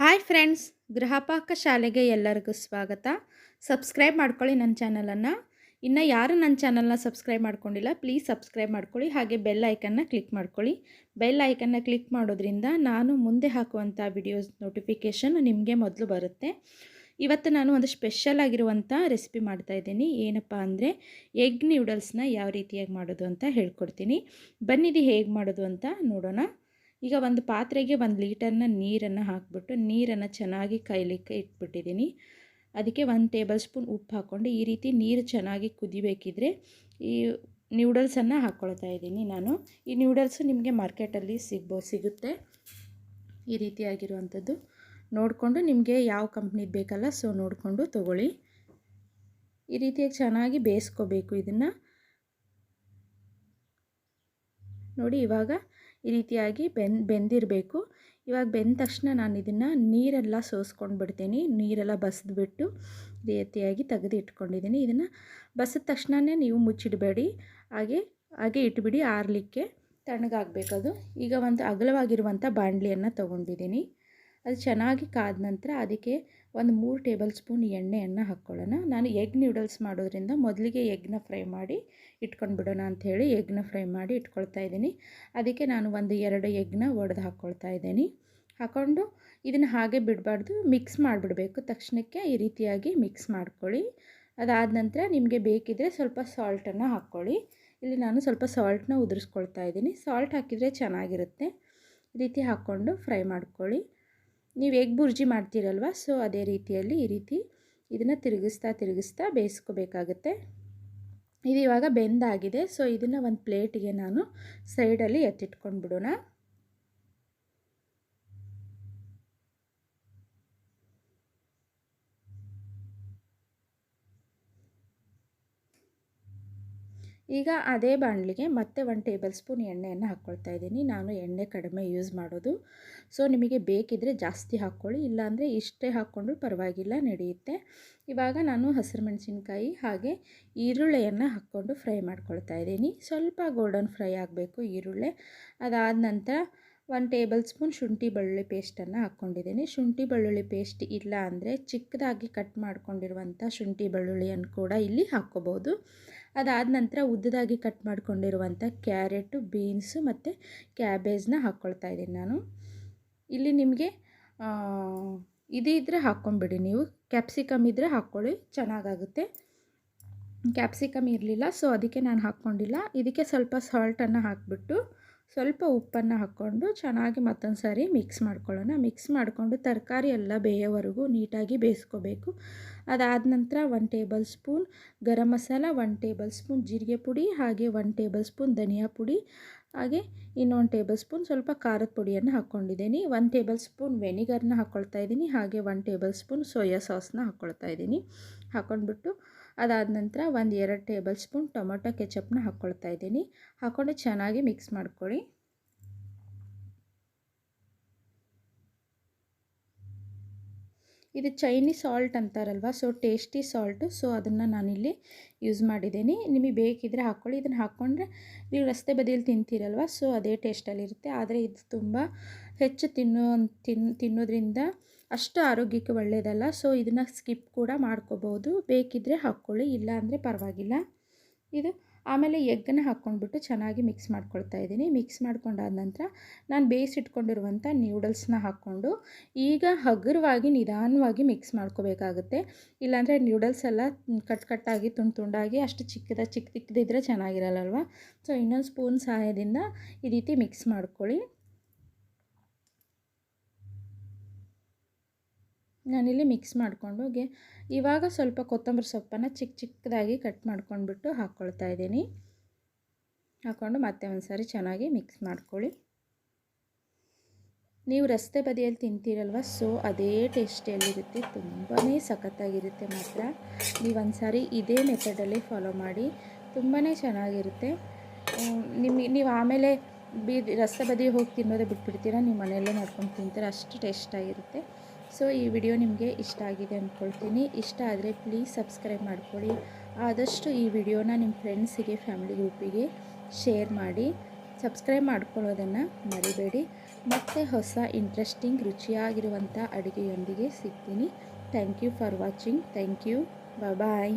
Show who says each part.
Speaker 1: Hi friends, Gruhapaka ಶಾಲೆಗೆ ಎಲ್ಲರಿಗೂ ಸ್ವಾಗತ. ಸಬ್ಸ್ಕ್ರೈಬ್ ಮಾಡ್ಕೊಳ್ಳಿ ನನ್ನ ಚಾನಲನ್ನು. ಇನ್ನು ಯಾರು ನನ್ನ ಚಾನಲ್ನ ಸಬ್ಸ್ಕ್ರೈಬ್ ಮಾಡ್ಕೊಂಡಿಲ್ಲ, ಪ್ಲೀಸ್ ಸಬ್ಸ್ಕ್ರೈಬ್ ಮಾಡ್ಕೊಳ್ಳಿ. ಹಾಗೆ ಬೆಲ್ ಐಕನ್ನ ಕ್ಲಿಕ್ ಮಾಡ್ಕೊಳ್ಳಿ. ಬೆಲ್ ಐಕನ್ನ ಕ್ಲಿಕ್ ಮಾಡೋದ್ರಿಂದ ನಾನು ಮುಂದೆ ಹಾಕುವಂಥ ವಿಡಿಯೋಸ್ ನೋಟಿಫಿಕೇಷನ್ ನಿಮಗೆ ಮೊದಲು ಬರುತ್ತೆ. ಇವತ್ತು ನಾನು ಒಂದು ಸ್ಪೆಷಲ್ ಆಗಿರುವಂಥ ರೆಸಿಪಿ ಮಾಡ್ತಾ ಇದ್ದೀನಿ. ಏನಪ್ಪ ಅಂದರೆ, ಎಗ್ ನ್ಯೂಡಲ್ಸ್ನ ಯಾವ ರೀತಿಯಾಗಿ ಮಾಡೋದು ಅಂತ ಹೇಳ್ಕೊಡ್ತೀನಿ. ಬನ್ನಿದು ಹೇಗೆ ಮಾಡೋದು ಅಂತ ನೋಡೋಣ. ಈಗ ಒಂದು ಪಾತ್ರೆಗೆ ಒಂದು ಲೀಟರ್ನ ನೀರನ್ನು ಹಾಕಿಬಿಟ್ಟು ನೀರನ್ನು ಚೆನ್ನಾಗಿ ಕೈಲಿಕ್ಕೆ ಇಟ್ಬಿಟ್ಟಿದ್ದೀನಿ. ಅದಕ್ಕೆ ಒಂದು ಟೇಬಲ್ ಸ್ಪೂನ್ ಉಪ್ಪು ಹಾಕ್ಕೊಂಡು ಈ ರೀತಿ ನೀರು ಚೆನ್ನಾಗಿ ಕುದಿಬೇಕಿದ್ರೆ ಈ ನ್ಯೂಡಲ್ಸನ್ನು ಹಾಕ್ಕೊಳ್ತಾ ಇದ್ದೀನಿ ನಾನು. ಈ ನ್ಯೂಡಲ್ಸು ನಿಮಗೆ ಮಾರ್ಕೆಟಲ್ಲಿ ಸಿಗ್ಬೋ, ಸಿಗುತ್ತೆ. ಈ ರೀತಿಯಾಗಿರುವಂಥದ್ದು. ನೋಡಿಕೊಂಡು ನಿಮಗೆ ಯಾವ ಕಂಪ್ನಿದು ಬೇಕಲ್ಲ, ಸೊ ನೋಡಿಕೊಂಡು ತೊಗೊಳ್ಳಿ. ಈ ರೀತಿಯಾಗಿ ಚೆನ್ನಾಗಿ ಬೇಯಿಸ್ಕೋಬೇಕು ಇದನ್ನು. ನೋಡಿ, ಇವಾಗ ಈ ರೀತಿಯಾಗಿ ಬೆನ್, ಬೆಂದಿರಬೇಕು. ಇವಾಗ ಬೆಂದ ತಕ್ಷಣ ನಾನು ಇದನ್ನು ನೀರೆಲ್ಲ ಸೋಸ್ಕೊಂಡು ಬಿಡ್ತೀನಿ. ನೀರೆಲ್ಲ ಬಸಿದ್ಬಿಟ್ಟು ರೀತಿಯಾಗಿ ತೆಗೆದು ಇಟ್ಕೊಂಡಿದ್ದೀನಿ. ಇದನ್ನು ಬಸಿದ ತಕ್ಷಣವೇ ನೀವು ಮುಚ್ಚಿಡಬೇಡಿ. ಹಾಗೆ ಹಾಗೆ ಇಟ್ಬಿಡಿ ಆರಲಿಕ್ಕೆ ತಣ್ಣಗಾಗಬೇಕದು ಈಗ ಒಂದು ಅಗಲವಾಗಿರುವಂಥ ಬಾಣಲಿಯನ್ನು ತೊಗೊಂಡಿದ್ದೀನಿ. ಅದು ಚೆನ್ನಾಗಿ ಕಾದ ನಂತರ ಅದಕ್ಕೆ ಒಂದು ಮೂರು ಟೇಬಲ್ ಸ್ಪೂನ್ ಎಣ್ಣೆಯನ್ನು ಹಾಕ್ಕೊಳ್ಳೋಣ. ನಾನು ಎಗ್ ನ್ಯೂಡಲ್ಸ್ ಮಾಡೋದ್ರಿಂದ ಮೊದಲಿಗೆ ಎಗ್ನ ಫ್ರೈ ಮಾಡಿ ಇಟ್ಕೊಂಡು ಬಿಡೋಣ ಅಂಥೇಳಿ ಎಗ್ನ ಫ್ರೈ ಮಾಡಿ ಇಟ್ಕೊಳ್ತಾ ಇದ್ದೀನಿ. ಅದಕ್ಕೆ ನಾನು ಒಂದು ಎರಡು ಎಗ್ನ ಒಡೆದು ಹಾಕ್ಕೊಳ್ತಾ ಇದ್ದೀನಿ. ಹಾಕ್ಕೊಂಡು ಇದನ್ನು ಹಾಗೆ ಬಿಡಬಾರ್ದು, ಮಿಕ್ಸ್ ಮಾಡಿಬಿಡಬೇಕು. ತಕ್ಷಣಕ್ಕೆ ಈ ರೀತಿಯಾಗಿ ಮಿಕ್ಸ್ ಮಾಡ್ಕೊಳ್ಳಿ. ಅದಾದ ನಂತರ ನಿಮಗೆ ಬೇಕಿದ್ದರೆ ಸ್ವಲ್ಪ ಸಾಲ್ಟನ್ನು ಹಾಕ್ಕೊಳ್ಳಿ. ಇಲ್ಲಿ ನಾನು ಸ್ವಲ್ಪ ಸಾಲ್ಟನ್ನ ಉದುರಿಸ್ಕೊಳ್ತಾ ಇದ್ದೀನಿ. ಸಾಲ್ಟ್ ಹಾಕಿದರೆ ಚೆನ್ನಾಗಿರುತ್ತೆ. ಈ ರೀತಿ ಹಾಕ್ಕೊಂಡು ಫ್ರೈ ಮಾಡ್ಕೊಳ್ಳಿ. ನೀವು ಎಗ್ ಬುರ್ಜಿ ಮಾಡ್ತೀರಲ್ವ? ಸೊ ಅದೇ ರೀತಿಯಲ್ಲಿ ಈ ರೀತಿ ಇದನ್ನು ತಿರುಗಿಸ್ತಾ ತಿರುಗಿಸ್ತಾ ಬೇಯಿಸ್ಕೋಬೇಕಾಗತ್ತೆ. ಇದು ಇವಾಗ ಬೆಂದಾಗಿದೆ. ಸೊ ಇದನ್ನು ಒಂದು ಪ್ಲೇಟಿಗೆ ನಾನು ಸೈಡಲ್ಲಿ ಎತ್ತಿಟ್ಕೊಂಡು ಬಿಡೋಣ ಈಗ ಅದೇ ಬಾಣಲಿಗೆ ಮತ್ತೆ ಒಂದು ಟೇಬಲ್ ಸ್ಪೂನ್ ಎಣ್ಣೆಯನ್ನು ಹಾಕ್ಕೊಳ್ತಾ ಇದ್ದೀನಿ. ನಾನು ಎಣ್ಣೆ ಕಡಿಮೆ ಯೂಸ್ ಮಾಡೋದು. ಸೊ ನಿಮಗೆ ಬೇಕಿದ್ದರೆ ಜಾಸ್ತಿ ಹಾಕ್ಕೊಳ್ಳಿ. ಇಲ್ಲಾಂದರೆ ಇಷ್ಟೇ ಹಾಕ್ಕೊಂಡ್ರೂ ಪರವಾಗಿಲ್ಲ, ನಡೆಯುತ್ತೆ. ಇವಾಗ ನಾನು ಹಸಿರು ಮೆಣಸಿನ್ಕಾಯಿ ಹಾಗೆ ಈರುಳ್ಳಿಯನ್ನು ಹಾಕ್ಕೊಂಡು ಫ್ರೈ ಮಾಡ್ಕೊಳ್ತಾ ಇದ್ದೀನಿ. ಸ್ವಲ್ಪ ಗೋಲ್ಡನ್ ಫ್ರೈ ಆಗಬೇಕು ಈರುಳ್ಳಿ. ಅದಾದ ನಂತರ ಒಂದು ಟೇಬಲ್ ಸ್ಪೂನ್ ಶುಂಠಿ ಬೆಳ್ಳುಳ್ಳಿ ಪೇಸ್ಟನ್ನು ಹಾಕ್ಕೊಂಡಿದ್ದೀನಿ. ಶುಂಠಿ ಬೆಳ್ಳುಳ್ಳಿ ಪೇಸ್ಟ್ ಇಲ್ಲ ಅಂದರೆ ಚಿಕ್ಕದಾಗಿ ಕಟ್ ಮಾಡ್ಕೊಂಡಿರುವಂಥ ಶುಂಠಿ ಬೆಳ್ಳುಳ್ಳಿಯನ್ನು ಕೂಡ ಇಲ್ಲಿ ಹಾಕ್ಕೋಬೋದು. ಅದಾದ ನಂತರ ಉದ್ದದಾಗಿ ಕಟ್ ಮಾಡಿಕೊಂಡಿರುವಂಥ ಕ್ಯಾರೆಟು ಬೀನ್ಸು ಮತ್ತು ಕ್ಯಾಬೇಜ್ನ ಹಾಕ್ಕೊಳ್ತಾ ಇದ್ದೀನಿ ನಾನು. ಇಲ್ಲಿ ನಿಮಗೆ ಇದು ಇದ್ದರೆ ಹಾಕ್ಕೊಂಬಿಡಿ ನೀವು. ಕ್ಯಾಪ್ಸಿಕಮ್ ಇದ್ದರೆ ಹಾಕ್ಕೊಳ್ಳಿ ಚೆನ್ನಾಗಾಗುತ್ತೆ. ಕ್ಯಾಪ್ಸಿಕಮ್ ಇರಲಿಲ್ಲ ಸೊ ಅದಕ್ಕೆ ನಾನು ಹಾಕ್ಕೊಂಡಿಲ್ಲ ಇದಕ್ಕೆ ಸ್ವಲ್ಪ ಸಾಲ್ಟನ್ನು ಹಾಕಿಬಿಟ್ಟು ಸ್ವಲ್ಪ ಉಪ್ಪನ್ನು ಹಾಕ್ಕೊಂಡು ಚೆನ್ನಾಗಿ ಮತ್ತೊಂದು ಸಾರಿ ಮಿಕ್ಸ್ ಮಾಡ್ಕೊಳ್ಳೋಣ. ಮಿಕ್ಸ್ ಮಾಡಿಕೊಂಡು ತರಕಾರಿ ಎಲ್ಲ ಬೇಯೋವರೆಗೂ ನೀಟಾಗಿ ಬೇಯಿಸ್ಕೋಬೇಕು. ಅದಾದ ನಂತರ one tablespoon garam masala one tablespoon ಜೀರಿಗೆ ಪುಡಿ, ಹಾಗೆ ಒನ್ ಟೇಬಲ್ ಸ್ಪೂನ್ ಧನಿಯಾ ಪುಡಿ, ಹಾಗೆ ಇನ್ನೊಂದು ಟೇಬಲ್ ಸ್ಪೂನ್ ಸ್ವಲ್ಪ ಖಾರದ ಪುಡಿಯನ್ನು ಹಾಕ್ಕೊಂಡಿದ್ದೀನಿ. ಒನ್ ಟೇಬಲ್ ಸ್ಪೂನ್ ವೆನಿಗರ್ನ ಹಾಕ್ಕೊಳ್ತಾ ಇದ್ದೀನಿ. ಹಾಗೆ ಒನ್ ಟೇಬಲ್ ಸ್ಪೂನ್ ಸೋಯಾ ಸಾಸ್ನ ಹಾಕ್ಕೊಳ್ತಾ ಇದ್ದೀನಿ. ಹಾಕ್ಕೊಂಡ್ಬಿಟ್ಟು ಅದಾದ ನಂತರ ಒಂದು ಎರಡು ಟೇಬಲ್ ಸ್ಪೂನ್ ಟೊಮೊಟೊ ಕೆಚಪ್ನ ಹಾಕ್ಕೊಳ್ತಾ ಇದ್ದೀನಿ. ಹಾಕ್ಕೊಂಡು ಚೆನ್ನಾಗಿ ಮಿಕ್ಸ್ ಮಾಡ್ಕೊಳ್ಳಿ. ಇದು ಚೈನೀಸ್ ಸಾಲ್ಟ್ ಅಂತಾರಲ್ವ, ಸೊ ಟೇಸ್ಟಿ ಸಾಲ್ಟು, ಸೊ ಅದನ್ನು ನಾನಿಲ್ಲಿ ಯೂಸ್ ಮಾಡಿದ್ದೀನಿ. ನಿಮಗೆ ಬೇಕಿದ್ರೆ ಹಾಕ್ಕೊಳ್ಳಿ ಇದನ್ನು ಹಾಕ್ಕೊಂಡ್ರೆ ನೀವು ರಸ್ತೆ ಬದಿಯಲ್ಲಿ ತಿಂತೀರಲ್ವ, ಸೊ ಅದೇ ಟೇಸ್ಟಲ್ಲಿರುತ್ತೆ. ಆದರೆ ಇದು ತುಂಬ ಹೆಚ್ಚು ತಿನ್ನೋ ತಿನ್, ತಿನ್ನೋದ್ರಿಂದ ಅಷ್ಟು ಆರೋಗ್ಯಕ್ಕೆ ಒಳ್ಳೆಯದಲ್ಲ ಸೊ ಇದನ್ನು ಸ್ಕಿಪ್ ಕೂಡ ಮಾಡ್ಕೋಬೋದು ಬೇಕಿದ್ದರೆ ಹಾಕ್ಕೊಳ್ಳಿ ಇಲ್ಲ ಅಂದರೆ ಪರವಾಗಿಲ್ಲ. ಇದು ಆಮೇಲೆ ಎಗ್ಗನ್ನ ಹಾಕ್ಕೊಂಡ್ಬಿಟ್ಟು ಚೆನ್ನಾಗಿ ಮಿಕ್ಸ್ ಮಾಡ್ಕೊಳ್ತಾ ಇದ್ದೀನಿ. ಮಿಕ್ಸ್ ಮಾಡ್ಕೊಂಡಾದ ನಂತರ ನಾನು ಬೇಯಿಸಿಟ್ಕೊಂಡಿರುವಂಥ ನ್ಯೂಡಲ್ಸ್ನ ಹಾಕ್ಕೊಂಡು ಈಗ ಹಗುರವಾಗಿ ನಿಧಾನವಾಗಿ ಮಿಕ್ಸ್ ಮಾಡ್ಕೋಬೇಕಾಗುತ್ತೆ. ಇಲ್ಲಾಂದರೆ ನ್ಯೂಡಲ್ಸ್ ಎಲ್ಲ ಕಟ್ ಕಟ್ಟಾಗಿ ತುಂಡು ತುಂಡಾಗಿ ಅಷ್ಟು ಚಿಕ್ಕದ, ಚಿಕ್ಕ ಚಿಕ್ಕದಿದ್ದರೆ ಚೆನ್ನಾಗಿರಲ್ಲಲ್ವ ಸೊ ಇನ್ನೊಂದು ಸ್ಪೂನ್ ಸಹಾಯದಿಂದ ಈ ರೀತಿ ಮಿಕ್ಸ್ ಮಾಡ್ಕೊಳ್ಳಿ. ನಾನಿಲ್ಲಿ ಮಿಕ್ಸ್ ಮಾಡಿಕೊಂಡು ಇವಾಗ ಸ್ವಲ್ಪ ಕೊತ್ತಂಬರಿ ಸೊಪ್ಪನ್ನು ಚಿಕ್ಕ ಚಿಕ್ಕದಾಗಿ ಕಟ್ ಮಾಡ್ಕೊಂಡ್ಬಿಟ್ಟು ಹಾಕ್ಕೊಳ್ತಾ ಇದ್ದೀನಿ. ಹಾಕ್ಕೊಂಡು ಮತ್ತೆ ಒಂದು ಸಾರಿ ಚೆನ್ನಾಗಿ ಮಿಕ್ಸ್ ಮಾಡ್ಕೊಳ್ಳಿ. ನೀವು ರಸ್ತೆ ಬದಿಯಲ್ಲಿ ತಿಂತೀರಲ್ವ ಸೊ ಅದೇ ಟೇಸ್ಟಿಯಲ್ಲಿರುತ್ತೆ ತುಂಬಾ ಸಖತ್ತಾಗಿರುತ್ತೆ ಮಾತ್ರ. ನೀವು ಸಾರಿ ಇದೇ ಮೆಥಡಲ್ಲಿ ಫಾಲೋ ಮಾಡಿ ತುಂಬಾ ಚೆನ್ನಾಗಿರುತ್ತೆ. ನಿಮಗೆ ನೀವು ಆಮೇಲೆ ಬೀದಿ, ರಸ್ತೆ ಬದಿ ಹೋಗಿ ತಿನ್ನೋದೇ ಬಿಟ್ಬಿಡ್ತೀರ, ನೀವು ಮನೆಯಲ್ಲೇ ಮಾಡ್ಕೊಂಡು ತಿಂತೀರ, ಅಷ್ಟು ಟೇಸ್ಟಾಗಿರುತ್ತೆ ಸೊ, ಈ ವಿಡಿಯೋ ನಿಮಗೆ ಇಷ್ಟ ಆಗಿದೆ ಅಂದ್ಕೊಳ್ತೀನಿ ಇಷ್ಟ ಆದರೆ ಪ್ಲೀಸ್ ಸಬ್ಸ್ಕ್ರೈಬ್ ಮಾಡ್ಕೊಳ್ಳಿ. ಆದಷ್ಟು ಈ ವಿಡಿಯೋನ ನಿಮ್ಮ ಫ್ರೆಂಡ್ಸಿಗೆ ಫ್ಯಾಮಿಲಿ ಗ್ರೂಪಿಗೆ ಶೇರ್ ಮಾಡಿ. ಸಬ್ಸ್ಕ್ರೈಬ್ ಮಾಡ್ಕೊಳ್ಳೋದನ್ನು ಮರಿಬೇಡಿ. ಮತ್ತೆ ಹೊಸ ಇಂಟ್ರೆಸ್ಟಿಂಗ್ ರುಚಿಯಾಗಿರುವಂಥ ಅಡುಗೆಯೊಂದಿಗೆ ಸಿಗ್ತೀನಿ. Thank you for watching thank you bye